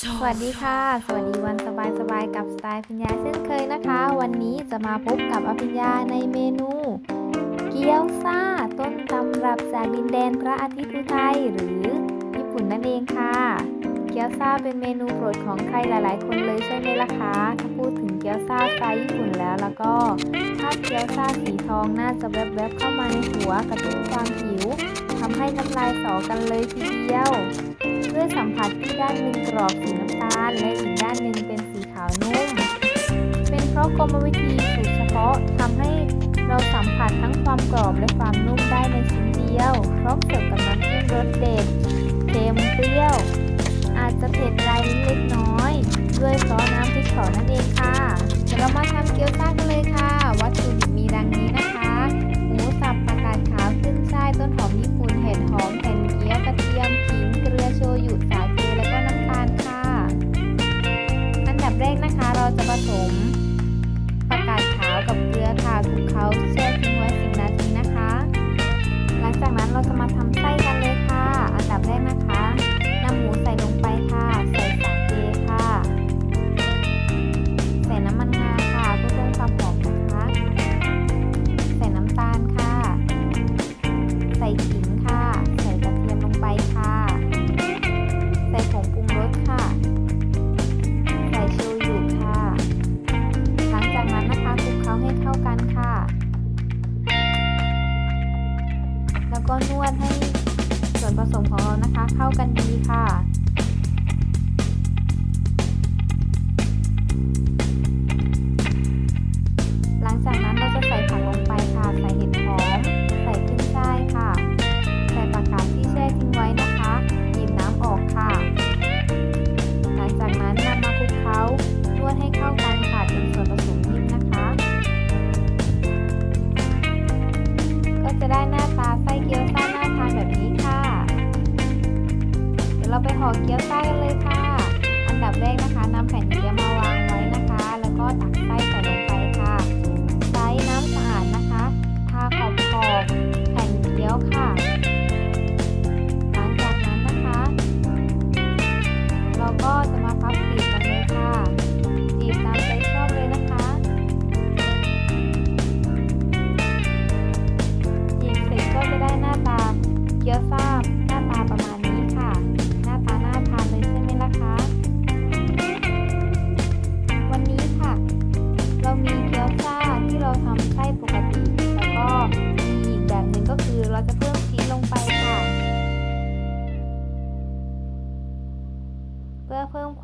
สวัสดีค่ะ สวัสดีวันสบายๆกับสไตล์พิญญาเช่นเคยนะคะ วันนี้จะมาพบกับอภิญญาในเมนู เกี๊ยวซ่าต้นตำรับจากดินแดนพระอาทิตย์อุทัยหรือญี่ปุ่นนั่นเองค่ะ เกี๊ยวซ่าเป็นเมนูโปรดของใครหลาย ๆ คนเลยใช่ไหมล่ะคะถ้าพูดถึงเกี๊ยวซ่าสไตล์ญี่ปุ่นแล้วแล้วก็ภาพเกี๊ยวซ่าสีทองน่าจะแวบๆเข้ามาในหัวกระตุ้นความหิวทำให้น้ำลายสอกันเลยทีเดียว ด้วยสัมผัสที่ด้านหนึ่งกรอบสีน้ำตาล และอีกด้านหนึ่งเป็นสีขาวนุ่ม เป็นเพราะกรรมวิธีสูตรเฉพาะทำให้เราสัมผัสทั้งความกรอบและความนุ่มได้ในชิ้นเดียวพร้อมเสิร์ฟกับน้ำจิ้มรสเด็ดเค็มเปรี้ยว อาจจะเผ็ดรายเล็กน้อย ด้วยซอสน้ำพริกเผานั่นเองค่ะ เแล้วก็นวดให้ส่วนผสมของเรานะคะ เข้ากันดีค่ะ จะได้หน้าตาไส้เกี๊ยวซ่าน่าทานแบบนี้ค่ะ เดี๋ยวเราไปห่อเกี๊ยวซ่ากันเลยค่ะ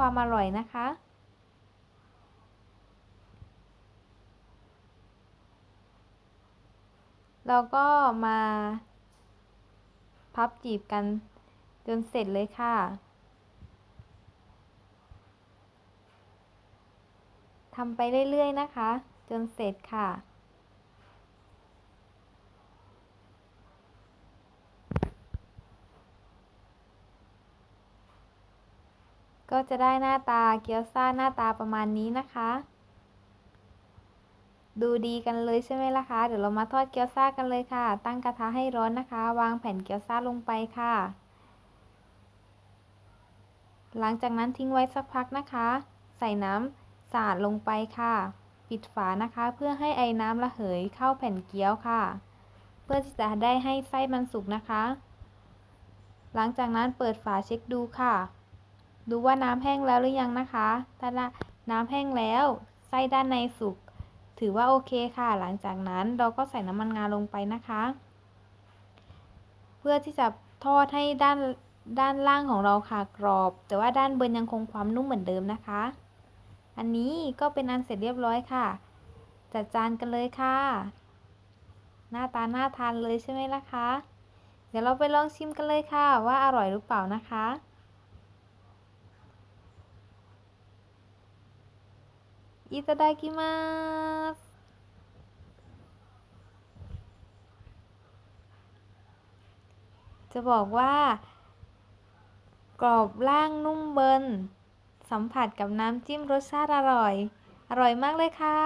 ความอร่อยนะคะ เราก็มาพับจีบกันจนเสร็จเลยค่ะ ทำไปเรื่อยๆนะคะ จนเสร็จค่ะ ก็จะได้หน้าตาเกี๊ยวซ่าหน้าตาประมาณนี้นะคะ ดูดีกันเลยใช่ไหมล่ะคะ เดี๋ยวเรามาทอดเกี๊ยวซ่ากันเลยค่ะ ตั้งกระทะให้ร้อนนะคะ วางแผ่นเกี๊ยวซ่าลงไปค่ะ หลังจากนั้นทิ้งไว้สักพักนะคะ ใส่น้ำสาดลงไปค่ะ ปิดฝานะคะ เพื่อให้ไอ้น้ำระเหยเข้าแผ่นเกี๊ยวค่ะ เพื่อที่จะได้ให้ไส้มันสุกนะคะ หลังจากนั้นเปิดฝาเช็คดูค่ะ ดูว่าน้ำแห้งแล้วหรือยังนะคะ ถ้าน้ำแห้งแล้ว ไส้ด้านในสุก ถือว่าโอเคค่ะ หลังจากนั้นเราก็ใส่น้ำมันงาลงไปนะคะ เพื่อที่จะทอดให้ด้านด้านล่างของเราค่ะกรอบ แต่ว่าด้านบนยังคงความนุ่มเหมือนเดิมนะคะ อันนี้ก็เป็นอันเสร็จเรียบร้อยค่ะ จัดจานกันเลยค่ะ หน้าตาน่าทานเลยใช่ไหมล่ะคะ เดี๋ยวเราไปลองชิมกันเลยค่ะ ว่าอร่อยหรือเปล่านะคะ いただきますจะบอกว่า กรอบล่างนุ่มเบิน สัมผัสกับน้ำจิ้มรสชาติอร่อย อร่อยมากเลยค่ะ